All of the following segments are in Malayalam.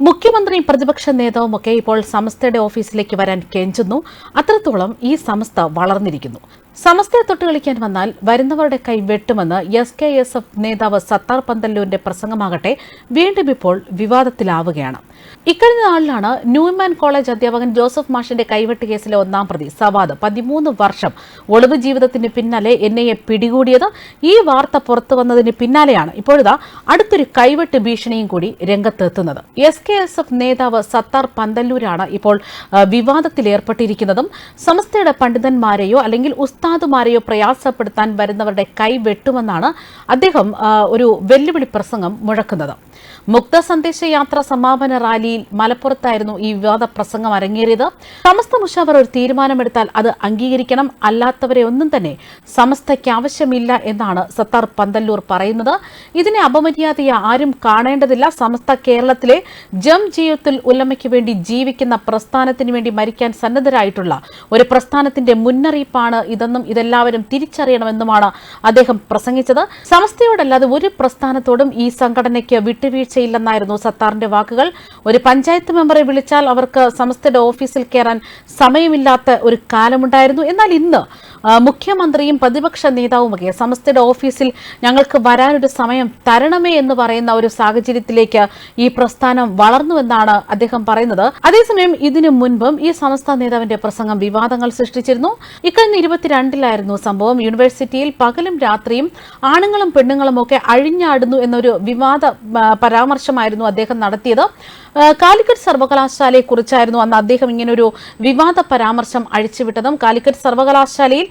മുഖ്യമന്ത്രിയും പ്രതിപക്ഷ നേതാവുമൊക്കെ ഇപ്പോൾ സമസ്തയുടെ ഓഫീസിലേക്ക് വരാൻ കെഞ്ചുന്നു. അത്രത്തോളം ഈ സമസ്ത വളർന്നിരിക്കുന്നു. സമസ്തയെ തൊട്ടുകളിക്കാൻ വന്നാൽ വരുന്നവരുടെ കൈ വെട്ടുമെന്ന് എസ് കെ എസ് എഫ് നേതാവ് സത്താർ പന്തല്ലൂരിന്റെ പ്രസംഗമാകട്ടെ. വീണ്ടും ഇപ്പോൾ വിവാദത്തിലാവുകയാണ്. ഇക്കഴിഞ്ഞ നാളിലാണ് ന്യൂമാൻ കോളേജ് അധ്യാപകൻ ജോസഫ് മാഷിന്റെ കൈവെട്ട് കേസിലെ ഒന്നാം പ്രതി സവാദ് പതിമൂന്ന് വർഷം ഒളിവ് ജീവിതത്തിന് പിന്നാലെ എൻ ഐ എ പിടികൂടിയത് ഈ വാർത്ത പുറത്തു വന്നതിന് പിന്നാലെയാണ് ഇപ്പോഴിതാ അടുത്തൊരു കൈവെട്ട് ഭീഷണിയും കൂടി രംഗത്തെത്തുന്നത്. എസ് കെ എസ് എഫ് നേതാവ് സത്താർ പന്തല്ലൂരാണ് ഇപ്പോൾ വിവാദത്തിലേർപ്പെട്ടിരിക്കുന്നതും സമസ്തയുടെ പണ്ഡിതന്മാരെയോ അല്ലെങ്കിൽ ഉസ്താദുമാരെയോ പ്രയാസപ്പെടുത്താൻ വരുന്നവരുടെ കൈ വെട്ടുമെന്നാണ് അദ്ദേഹം ഒരു വെല്ലുവിളി പ്രസംഗം മുഴക്കുന്നത്. മുക്ത സന്ദേശ യാത്ര സമാപന റാലിയിൽ മലപ്പുറത്തായിരുന്നു ഈ വിവാദ പ്രസംഗം അരങ്ങേറിയത്. സമസ്ത മുഷാവർ ഒരു തീരുമാനമെടുത്താൽ അത് അംഗീകരിക്കണം. അല്ലാത്തവരെ ഒന്നും തന്നെ സമസ്തയ്ക്ക് ആവശ്യമില്ല എന്നാണ് സത്താർ പന്തല്ലൂർ പറയുന്നത്. ഇതിനെ അപമര്യാദയെ ആരും കാണേണ്ടതില്ല. സമസ്ത കേരളത്തിലെ ജം ജീവിതത്തിൽ ഉല്ലമയ്ക്ക് വേണ്ടി ജീവിക്കുന്ന പ്രസ്ഥാനത്തിന് വേണ്ടി മരിക്കാൻ സന്നദ്ധരായിട്ടുള്ള ഒരു പ്രസ്ഥാനത്തിന്റെ മുന്നറിയിപ്പാണ് ഇതെന്നും ഇതെല്ലാവരും തിരിച്ചറിയണമെന്നുമാണ് അദ്ദേഹം പ്രസംഗിച്ചത്. സമസ്തയോടല്ലാതെ ഒരു പ്രസ്ഥാനത്തോടും ഈ സംഘടനയ്ക്ക് വിട്ടുവീഴ്ചയില്ലെന്നായിരുന്നു സത്താറിന്റെ വാക്കുകൾ. ഒരു പഞ്ചായത്ത് മെമ്പറെ വിളിച്ചാൽ അവർക്ക് സമസ്തയുടെ ഓഫീസിൽ കയറാൻ സമയമില്ലാത്ത ഒരു കാലമുണ്ടായിരുന്നു. എന്നാൽ ഇന്ന് മുഖ്യമന്ത്രിയും പ്രതിപക്ഷ നേതാവുമൊക്കെ സമസ്തയുടെ ഓഫീസിൽ ഞങ്ങൾക്ക് വരാനൊരു സമയം തരണമേ എന്ന് പറയുന്ന ഒരു സാഹചര്യത്തിലേക്ക് ഈ പ്രസ്ഥാനം വളർന്നുവെന്നാണ് അദ്ദേഹം പറയുന്നത്. അതേസമയം ഇതിനു മുൻപും ഈ സമസ്ത നേതാവിന്റെ പ്രസംഗം വിവാദങ്ങൾ സൃഷ്ടിച്ചിരുന്നു. ഇക്കഴിഞ്ഞ ഇരുപത്തിരണ്ടിലായിരുന്നു സംഭവം. യൂണിവേഴ്സിറ്റിയിൽ പകലും രാത്രിയും ആണുങ്ങളും പെണ്ണുങ്ങളും ഒക്കെ അഴിഞ്ഞാടുന്നു എന്നൊരു വിവാദ പരാമർശമായിരുന്നു അദ്ദേഹം നടത്തിയത്. കാലിക്കറ്റ് സർവകലാശാലയെ കുറിച്ചായിരുന്നു അന്ന് അദ്ദേഹം ഇങ്ങനൊരു വിവാദ പരാമർശം അഴിച്ചുവിട്ടതും. കാലിക്കറ്റ് സർവകലാശാലയിൽ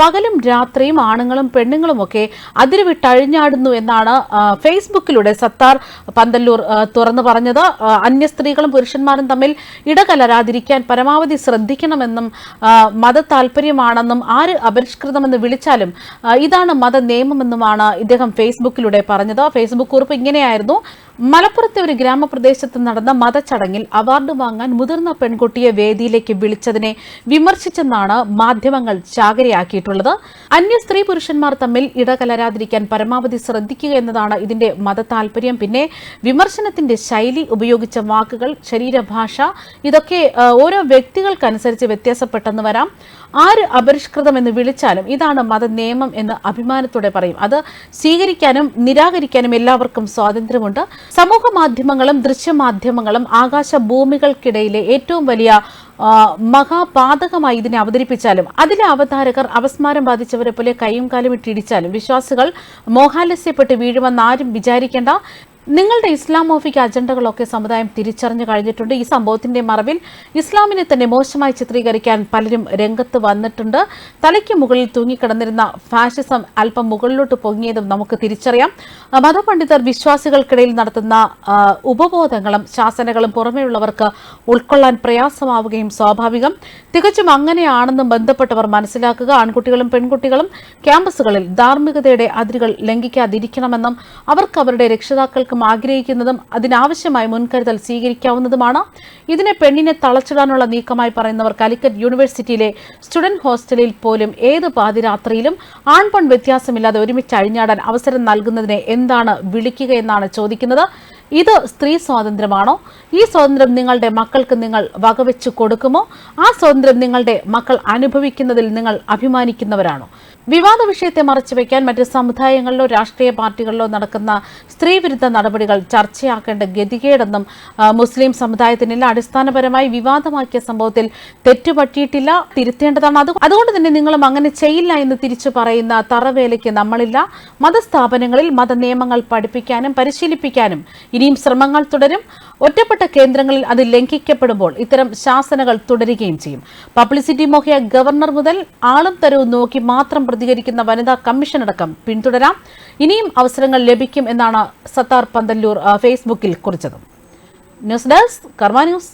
പകലും രാത്രിയും ആണുങ്ങളും പെണ്ണുങ്ങളും ഒക്കെ അതിരുവിട്ടഴിഞ്ഞാടുന്നു എന്നാണ് ഫേസ്ബുക്കിലൂടെ സത്താർ പന്തല്ലൂർ തുറന്നു പറഞ്ഞത്. അന്യ സ്ത്രീകളും പുരുഷന്മാരും തമ്മിൽ ഇടകലരാതിരിക്കാൻ പരമാവധി ശ്രദ്ധിക്കണമെന്നും മത താല്പര്യമാണെന്നും ആര് അപരിഷ്കൃതമെന്ന് വിളിച്ചാലും ഇതാണ് മത നിയമമെന്നുമാണ് ഇദ്ദേഹം ഫേസ്ബുക്കിലൂടെ പറഞ്ഞത്. ഫേസ്ബുക്ക് കുറിപ്പ് ഇങ്ങനെയായിരുന്നു. മലപ്പുറത്തെ ഒരു ഗ്രാമപ്രദേശത്ത് നടന്ന മതച്ചടങ്ങിൽ അവാർഡ് വാങ്ങാൻ മുതിർന്ന പെൺകുട്ടിയെ വേദിയിലേക്ക് വിളിച്ചതിനെ വിമർശിച്ചെന്നാണ് മാധ്യമങ്ങൾ ചാകരയാക്കിയിട്ടുള്ളത്. അന്യ സ്ത്രീ പുരുഷന്മാർ തമ്മിൽ ഇടകലരാതിരിക്കാൻ പരമാവധി ശ്രദ്ധിക്കുക എന്നതാണ് ഇതിന്റെ മതതാൽപര്യം. പിന്നെ വിമർശനത്തിന്റെ ശൈലി ഉപയോഗിച്ച വാക്കുകൾ ശരീരഭാഷ ഇതൊക്കെ ഓരോ വ്യക്തികൾക്കനുസരിച്ച് വ്യത്യാസപ്പെട്ടെന്ന് വരാം. ആര് അപരിഷ്കൃതം എന്ന് വിളിച്ചാലും ഇതാണ് മത നിയമം എന്ന് അഭിമാനത്തോടെ പറയും. അത് സ്വീകരിക്കാനും നിരാകരിക്കാനും എല്ലാവർക്കും സ്വാതന്ത്ര്യമുണ്ട്. സമൂഹ മാധ്യമങ്ങളും ദൃശ്യമാധ്യമങ്ങളും ആകാശ ഭൂമികൾക്കിടയിലെ ഏറ്റവും വലിയ മഹാപാതകമായി ഇതിനെ അവതരിപ്പിച്ചാലും അതിലെ അവതാരകർ അവസ്മാരം ബാധിച്ചവരെ പോലെ കൈയും കാലും ഇട്ടിടിച്ചാലും വിശ്വാസികൾ മോഹാലസ്യപ്പെട്ട് വീഴുമെന്ന് ആരും വിചാരിക്കേണ്ട നിങ്ങളുടെ ഇസ്ലാമോഫിക് അജണ്ടകളൊക്കെ സമുദായം തിരിച്ചറിഞ്ഞു കഴിഞ്ഞിട്ടുണ്ട്. ഈ സംഭവത്തിന്റെ മറവിൽ ഇസ്ലാമിനെ തന്നെ മോശമായി ചിത്രീകരിക്കാൻ പലരും രംഗത്ത് വന്നിട്ടുണ്ട്. തലയ്ക്ക് മുകളിൽ തൂങ്ങിക്കിടന്നിരുന്ന ഫാഷിസം അല്പം മുകളിലോട്ട് പൊങ്ങിയതും നമുക്ക് തിരിച്ചറിയാം. മതപണ്ഡിതർ വിശ്വാസികൾക്കിടയിൽ നടത്തുന്ന ഉപബോധങ്ങളും ശാസനകളും പുറമെയുള്ളവർക്ക് ഉൾക്കൊള്ളാൻ പ്രയാസമാവുകയും സ്വാഭാവികം. തികച്ചും അങ്ങനെയാണെന്നും ബന്ധപ്പെട്ടവർ മനസ്സിലാക്കുക ആൺകുട്ടികളും പെൺകുട്ടികളും ക്യാമ്പസുകളിൽ ധാർമ്മികതയുടെ അതിരുകൾ ലംഘിക്കാതിരിക്കണമെന്നും അവർക്ക് അവരുടെ രക്ഷിതാക്കൾക്കും ആഗ്രഹിക്കുന്നതും അതിനാവശ്യമായ മുൻകരുതൽ സ്വീകരിക്കാവുന്നതുമാണ്. ഇതിനെ പെണ്ണിനെ തളച്ചിടാനുള്ള നീക്കമായി പറയുന്നവർ കാലിക്കറ്റ് യൂണിവേഴ്സിറ്റിയിലെ സ്റ്റുഡന്റ് ഹോസ്റ്റലിൽ പോലും ഏത് പാതിരാത്രിയിലും ആൺപെൺ വ്യത്യാസമില്ലാതെ ഒരുമിച്ച് അഴിഞ്ഞാടാൻ അവസരം നൽകുന്നതിനെ എന്താണ് വിളിക്കുക എന്നാണ് ചോദിക്കുന്നത്. ഇത് സ്ത്രീ സ്വാതന്ത്ര്യമാണോ? ഈ സ്വാതന്ത്ര്യം നിങ്ങളുടെ മക്കൾക്ക് നിങ്ങൾ വകവെച്ചു കൊടുക്കുമോ? ആ സ്വാതന്ത്ര്യം നിങ്ങളുടെ മക്കൾ അനുഭവിക്കുന്നതിൽ നിങ്ങൾ അഭിമാനിക്കുന്നവരാണോ? വിവാദ വിഷയത്തെ മറച്ചുവെക്കാൻ മറ്റ് സമുദായങ്ങളിലോ രാഷ്ട്രീയ പാർട്ടികളിലോ നടക്കുന്ന സ്ത്രീവിരുദ്ധ നടപടികൾ ചർച്ചയാക്കേണ്ട ഗതികേടെന്നും മുസ്ലിം സമുദായത്തിനില്ല. അടിസ്ഥാനപരമായി വിവാദമാക്കിയ സംഭവത്തിൽ തെറ്റുപറ്റിയിട്ടില്ല തിരുത്തേണ്ടതാണ്. അത് അതുകൊണ്ട് തന്നെ നിങ്ങളും അങ്ങനെ ചെയ്യില്ല എന്ന് തിരിച്ചു പറയുന്ന തറവേലയ്ക്ക് നമ്മളില്ല. മതസ്ഥാപനങ്ങളിൽ മതനിയമങ്ങൾ പഠിപ്പിക്കാനും പരിശീലിപ്പിക്കാനും ഇനിയും ശ്രമങ്ങൾ തുടരും. ഒറ്റപ്പെട്ട കേന്ദ്രങ്ങളിൽ അത് ലംഘിക്കപ്പെടുമ്പോൾ ഇത്തരം ശാസനകൾ തുടരുകയും ചെയ്യും. പബ്ലിസിറ്റി മോഹിയ ഗവർണർ മുതൽ ആളും തരവും നോക്കി മാത്രം പ്രതികരിക്കുന്ന വനിതാ കമ്മീഷൻ അടക്കം പിന്തുടരാം. ഇനിയും അവസരങ്ങൾ ലഭിക്കും എന്നാണ് സത്താർ പന്തല്ലൂർ ഫേസ്ബുക്കിൽ കുറിച്ചത്. News desk Karma news.